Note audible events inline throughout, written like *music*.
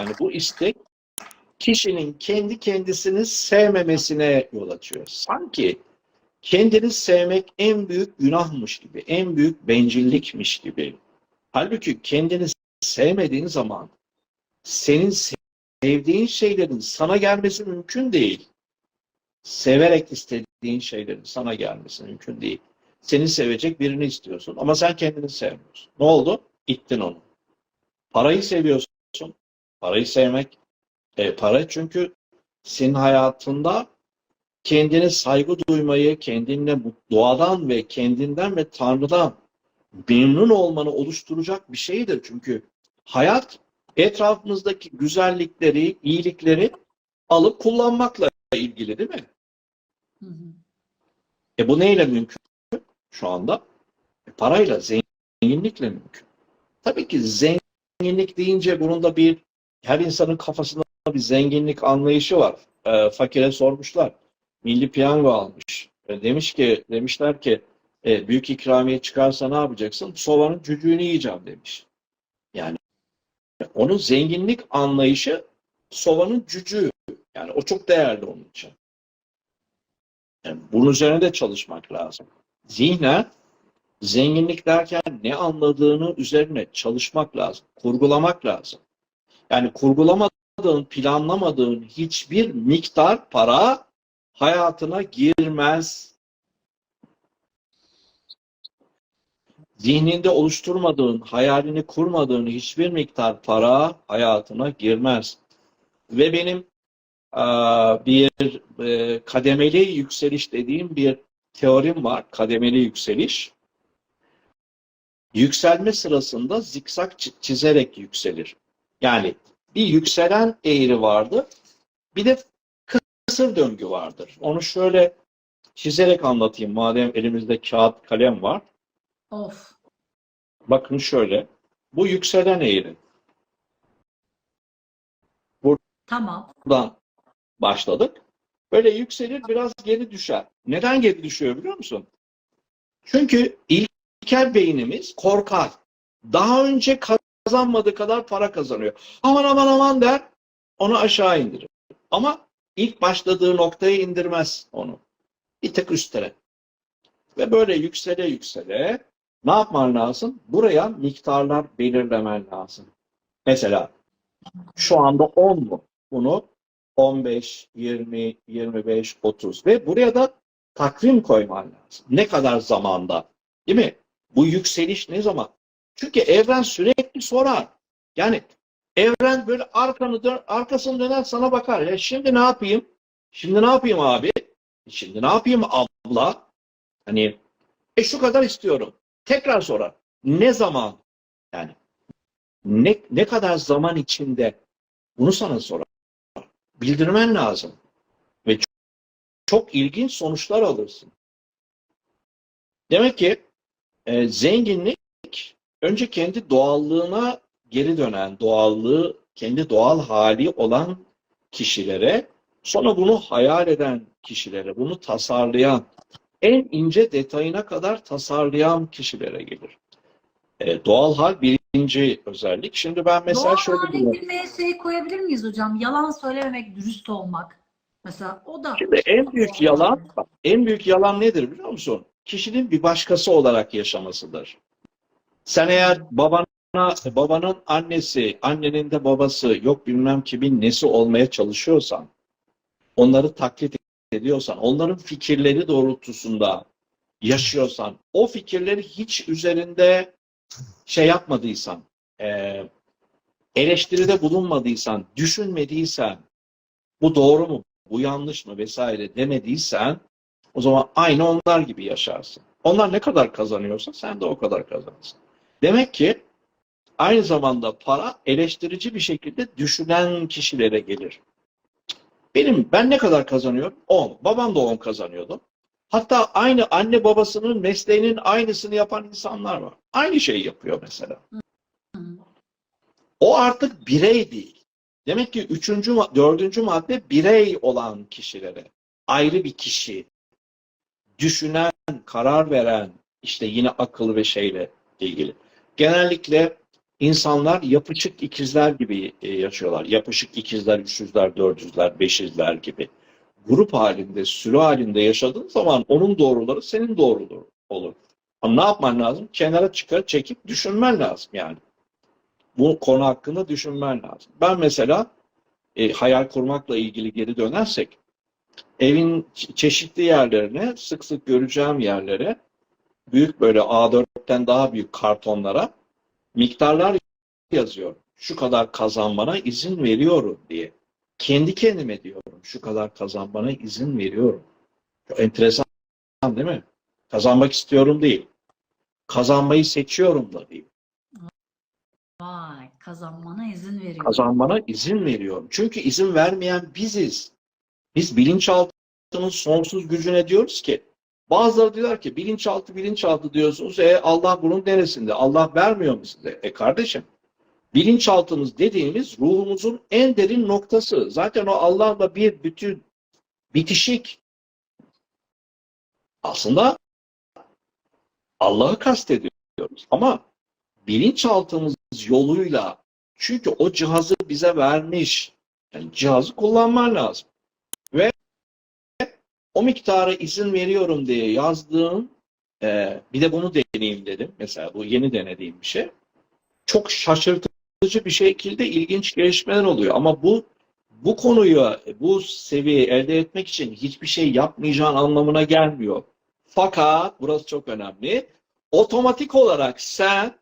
yani bu istek kişinin kendi kendisini sevmemesine yol açıyor. Sanki kendini sevmek en büyük günahmış gibi, en büyük bencillikmiş gibi. Halbuki kendini sevmediğin zaman senin sevdiğin şeylerin sana gelmesi mümkün değil. Severek istediğin şeylerin sana gelmesi mümkün değil. Seni sevecek birini istiyorsun ama sen kendini sevmiyorsun. Ne oldu? İttin onu. Parayı seviyorsun. Parayı sevmek. E, para çünkü senin hayatında kendine saygı duymayı, kendinle doğadan ve kendinden ve Tanrı'dan memnun olmanı oluşturacak bir şeydir. Çünkü hayat etrafımızdaki güzellikleri, iyilikleri alıp kullanmakla ilgili değil mi? Hı hı. E bu neyle mümkün şu anda? E parayla, zenginlikle mümkün. Tabii ki zenginlik deyince bunun da bir her insanın kafasında bir zenginlik anlayışı var. E, fakire sormuşlar. Milli piyango almış. E, demiş ki demişler ki e, büyük ikramiye çıkarsa ne yapacaksın? Sovanın cücüğünü yiyeceğim demiş. Yani onun zenginlik anlayışı sovanın cücüğü. Yani o çok değerli onun için. Yani bunun üzerine de çalışmak lazım. Zihnen zenginlik derken ne anladığını üzerine çalışmak lazım. Kurgulamak lazım. Yani kurgulamadığın, planlamadığın hiçbir miktar para hayatına girmez. Zihninde oluşturmadığın, hayalini kurmadığın hiçbir miktar para hayatına girmez. Ve benim bir kademeli yükseliş dediğim bir teorim var. Kademeli yükseliş. Yükselme sırasında zikzak çi- çizerek yükselir. Yani bir yükselen eğri vardır. Bir de kısır döngü vardır. Onu şöyle çizerek anlatayım madem elimizde kağıt kalem var. Of. Bakın şöyle. Bu yükselen eğri. Tamam. Buradan başladık. Böyle yükselir biraz geri düşer. Neden geri düşüyor biliyor musun? Çünkü ilkel beynimiz korkar. Daha önce kazanmadığı kadar para kazanıyor. Aman aman aman der onu aşağı indirir. Ama ilk başladığı noktaya indirmez onu. Bir tık üstlere. Ve böyle yüksele yüksele ne yapman lazım? Buraya miktarlar belirlemen lazım. Mesela şu anda 10 mu? Bunu 15, 20, 25, 30 ve buraya da takvim koyman lazım. Ne kadar zamanda? Değil mi? Bu yükseliş ne zaman? Çünkü evren sürekli sorar. Yani evren böyle arkanı dön, arkasını döner sana bakar. Ya şimdi ne yapayım? Şimdi ne yapayım abi? Şimdi ne yapayım abla? Hani e şu kadar istiyorum. Tekrar sorar. Ne zaman? Yani ne, ne kadar zaman içinde bunu sana sorar. Bildirmen lazım. Ve çok, çok ilginç sonuçlar alırsın. Demek ki e, zenginlik önce kendi doğallığına geri dönen, doğallığı, kendi doğal hali olan kişilere, sonra bunu hayal eden kişilere, bunu tasarlayan, en ince detayına kadar tasarlayan kişilere gelir. E, doğal hal birinci özellik. Şimdi ben mesela Doğal şöyle bir... girmeye şey koyabilir miyiz hocam? Yalan söylememek, dürüst olmak. Mesela o da Şimdi en büyük yalan, en büyük yalan nedir biliyor musun? Kişinin bir başkası olarak yaşamasıdır. Sen eğer babana, babanın annesi, annenin de babası, yok bilmem kimin nesi olmaya çalışıyorsan, onları taklit ediyorsan, onların fikirleri doğrultusunda yaşıyorsan, o fikirleri hiç üzerinde şey yapmadıysan, eleştiride bulunmadıysan, düşünmediysen, bu doğru mu, bu yanlış mı vesaire demediysen, o zaman aynı onlar gibi yaşarsın. Onlar ne kadar kazanıyorsa sen de o kadar kazanırsın. Demek ki aynı zamanda para eleştirici bir şekilde düşünen kişilere gelir. Benim ben ne kadar kazanıyorum? 10. Babam da 10 kazanıyordu. Hatta aynı anne babasının mesleğinin aynısını yapan insanlar var. Aynı şeyi yapıyor mesela. O artık birey değil. Demek ki üçüncü, dördüncü madde birey olan kişilere. Ayrı bir kişi. Düşünen, karar veren, işte yine akıl ve şeyle ilgili. Genellikle insanlar yapışık ikizler gibi e, yaşıyorlar. Yapışık ikizler, üçüzler, dördüzler, beşizler gibi. Grup halinde, sürü halinde yaşadığın zaman onun doğruları senin doğruları olur. Ama ne yapman lazım? Kenara çıkar, çekip düşünmen lazım yani. Bu konu hakkında düşünmen lazım. Ben mesela e, hayal kurmakla ilgili geri dönersek evin çe- çeşitli yerlerine, sık sık göreceğim yerlere büyük böyle A4'ten daha büyük kartonlara miktarlar yazıyorum. Şu kadar kazanmana izin veriyorum diye. Kendi kendime diyorum. Şu kadar kazanmana izin veriyorum. Çok enteresan değil mi? Kazanmak istiyorum değil. Kazanmayı seçiyorum da değil. Vay, kazanmana izin veriyor. Kazanmana izin veriyorum. Çünkü izin vermeyen biziz. Biz bilinçaltının sonsuz gücüne diyoruz ki bazıları diyorlar ki bilinçaltı bilinçaltı diyorsunuz. E Allah bunun neresinde? Allah vermiyor mu size? E kardeşim bilinçaltımız dediğimiz ruhumuzun en derin noktası. Zaten o Allah'la bir bütün bitişik. Aslında Allah'ı kastediyoruz. Ama bilinçaltımız yoluyla çünkü o cihazı bize vermiş. Yani cihazı kullanman lazım. O miktara izin veriyorum diye yazdığım e, bir de bunu deneyeyim dedim. Mesela bu yeni denediğim bir şey. Çok şaşırtıcı bir şekilde ilginç gelişmeler oluyor. Ama bu bu konuyu, bu seviyeyi elde etmek için hiçbir şey yapmayacağın anlamına gelmiyor. Fakat burası çok önemli. Otomatik olarak sen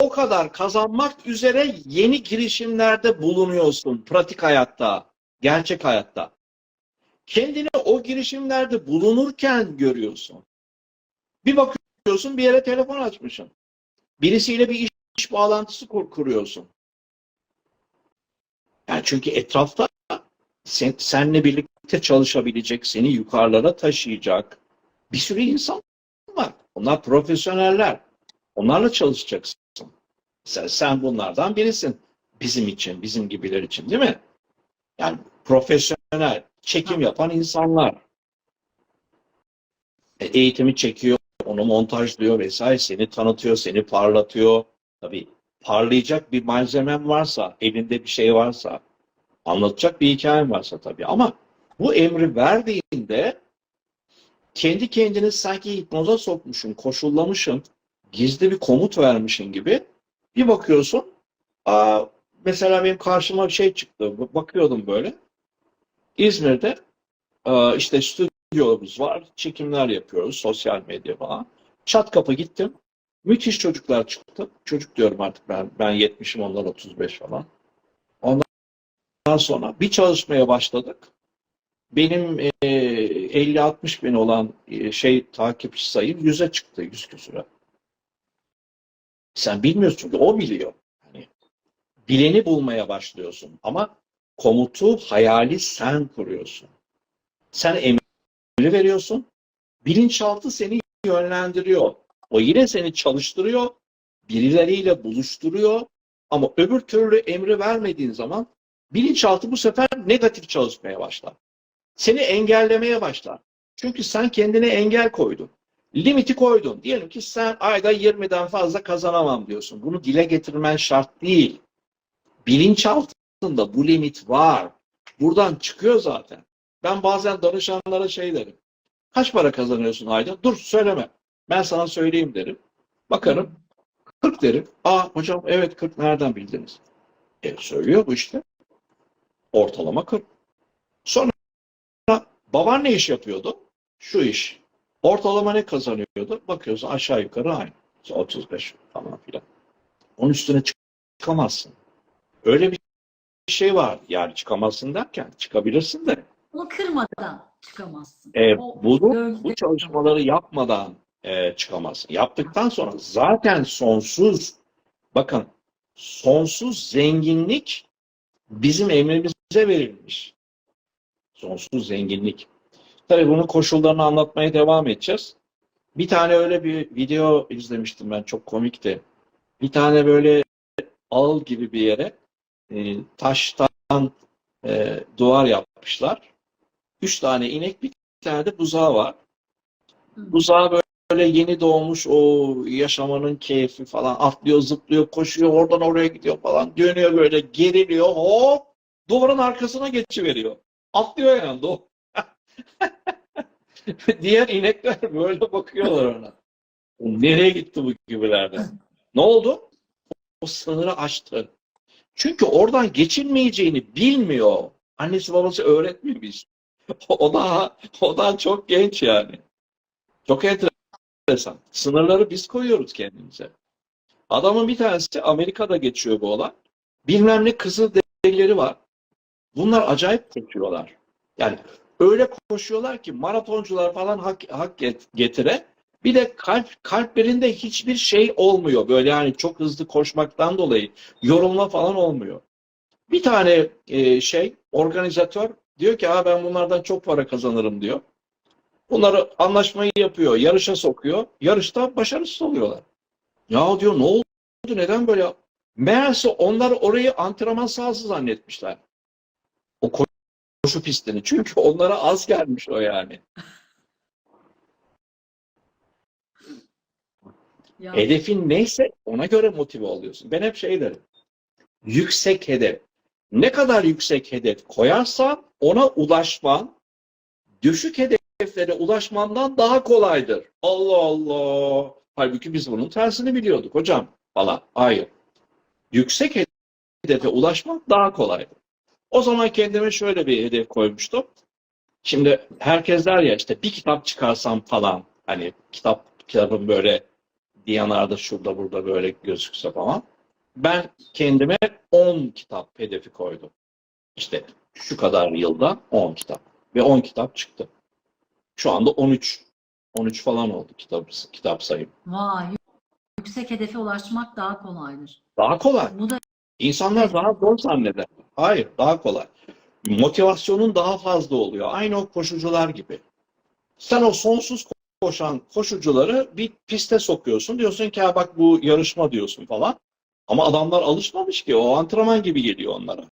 o kadar kazanmak üzere yeni girişimlerde bulunuyorsun pratik hayatta, gerçek hayatta. Kendini o girişimlerde bulunurken görüyorsun. Bir bakıyorsun bir yere telefon açmışsın. Birisiyle bir iş, iş bağlantısı kur, kuruyorsun. Yani çünkü etrafta sen, seninle birlikte çalışabilecek, seni yukarılara taşıyacak bir sürü insan var. Onlar profesyoneller. Onlarla çalışacaksın. Sen, sen bunlardan birisin. Bizim için, bizim gibiler için değil mi? Yani profesyonel, çekim yapan insanlar. E, eğitimi çekiyor, onu montajlıyor vesaire, seni tanıtıyor, seni parlatıyor. Tabii parlayacak bir malzemen varsa, elinde bir şey varsa, anlatacak bir hikayen varsa tabii. Ama bu emri verdiğinde kendi kendini sanki hipnoza sokmuşsun, koşullamışsın, gizli bir komut vermişsin gibi bir bakıyorsun, aa, mesela benim karşıma bir şey çıktı. Bakıyordum böyle. İzmir'de aa, işte stüdyomuz var. Çekimler yapıyoruz. Sosyal medya falan. Çat kapı gittim. Müthiş çocuklar çıktı. Çocuk diyorum artık ben. Ben 70'im onlar 35 falan. Ondan sonra bir çalışmaya başladık. Benim e, 50-60 bin olan e, şey takipçi sayım 100'e çıktı. 100 küsüre. Sen bilmiyorsun ki o biliyor. Hani bileni bulmaya başlıyorsun ama komutu, hayali sen kuruyorsun. Sen emri veriyorsun. Bilinçaltı seni yönlendiriyor. O yine seni çalıştırıyor. Birileriyle buluşturuyor. Ama öbür türlü emri vermediğin zaman bilinçaltı bu sefer negatif çalışmaya başlar. Seni engellemeye başlar. Çünkü sen kendine engel koydun limiti koydun. Diyelim ki sen ayda 20'den fazla kazanamam diyorsun. Bunu dile getirmen şart değil. Bilinçaltında bu limit var. Buradan çıkıyor zaten. Ben bazen danışanlara şey derim. Kaç para kazanıyorsun ayda? Dur söyleme. Ben sana söyleyeyim derim. Bakarım. 40 derim. Aa hocam evet 40 nereden bildiniz? E söylüyor bu işte. Ortalama 40. Sonra baban ne iş yapıyordu? Şu iş. Ortalama ne kazanıyordu? Bakıyorsun aşağı yukarı aynı. 35 falan filan. Onun üstüne çık- çıkamazsın. Öyle bir şey var. Yani çıkamazsın derken çıkabilirsin de. Onu kırmadan çıkamazsın. E, O bunu, bu çalışmaları yapmadan e, çıkamazsın. Yaptıktan sonra zaten sonsuz bakın sonsuz zenginlik bizim emrimize verilmiş. Sonsuz zenginlik. Tabii bunun koşullarını anlatmaya devam edeceğiz. Bir tane öyle bir video izlemiştim ben çok komikti. Bir tane böyle ağıl gibi bir yere e, taştan e, duvar yapmışlar. Üç tane inek bir tane de buzağı var. Buzağı böyle yeni doğmuş o yaşamanın keyfi falan atlıyor, zıplıyor, koşuyor, oradan oraya gidiyor falan. Dönüyor böyle, geriliyor. Hop! Duvarın arkasına geçiveriyor. Atlıyor yani. Do *laughs* Diğer inekler böyle bakıyorlar ona. Nereye gitti bu gibilerden? Ne oldu? O sınırı aştı. Çünkü oradan geçilmeyeceğini bilmiyor. Annesi babası öğretmemiş. *laughs* O daha o daha çok genç yani. Çok enteresan. Sınırları biz koyuyoruz kendimize. Adamın bir tanesi Amerika'da geçiyor bu olay. Bilmem ne kızıl derileri var. Bunlar acayip koşuyorlar. Yani öyle koşuyorlar ki maratoncular falan hak, hak get- getire. Bir de kalp kalplerinde hiçbir şey olmuyor. Böyle yani çok hızlı koşmaktan dolayı yorulma falan olmuyor. Bir tane e, şey organizatör diyor ki ha ben bunlardan çok para kazanırım diyor. Bunları anlaşmayı yapıyor, yarışa sokuyor. Yarışta başarısız oluyorlar. Ya diyor ne oldu? Neden böyle? Meğerse onlar orayı antrenman sahası zannetmişler. O ko- koşu pistini. Çünkü onlara az gelmiş o yani. Ya, Hedefin neyse ona göre motive oluyorsun. Ben hep şey derim. Yüksek hedef. Ne kadar yüksek hedef koyarsan ona ulaşman düşük hedeflere ulaşmandan daha kolaydır. Allah Allah. Halbuki biz bunun tersini biliyorduk hocam falan. Hayır. Yüksek hedefe ulaşmak daha kolaydır. O zaman kendime şöyle bir hedef koymuştum. Şimdi herkes der ya işte bir kitap çıkarsam falan hani kitap kitabın böyle Diyanar'da şurada burada böyle gözükse falan. Ben kendime 10 kitap hedefi koydum. İşte şu kadar yılda 10 kitap. Ve 10 kitap çıktı. Şu anda 13. 13 falan oldu kitap, kitap sayım. vay, yüksek hedefe ulaşmak daha kolaydır. Daha kolay. Bu da İnsanlar daha zor zanneder. Hayır, daha kolay. Motivasyonun daha fazla oluyor. Aynı o koşucular gibi. Sen o sonsuz koşan koşucuları bir piste sokuyorsun. Diyorsun ki ha bak bu yarışma diyorsun falan. Ama adamlar alışmamış ki. O antrenman gibi geliyor onlara.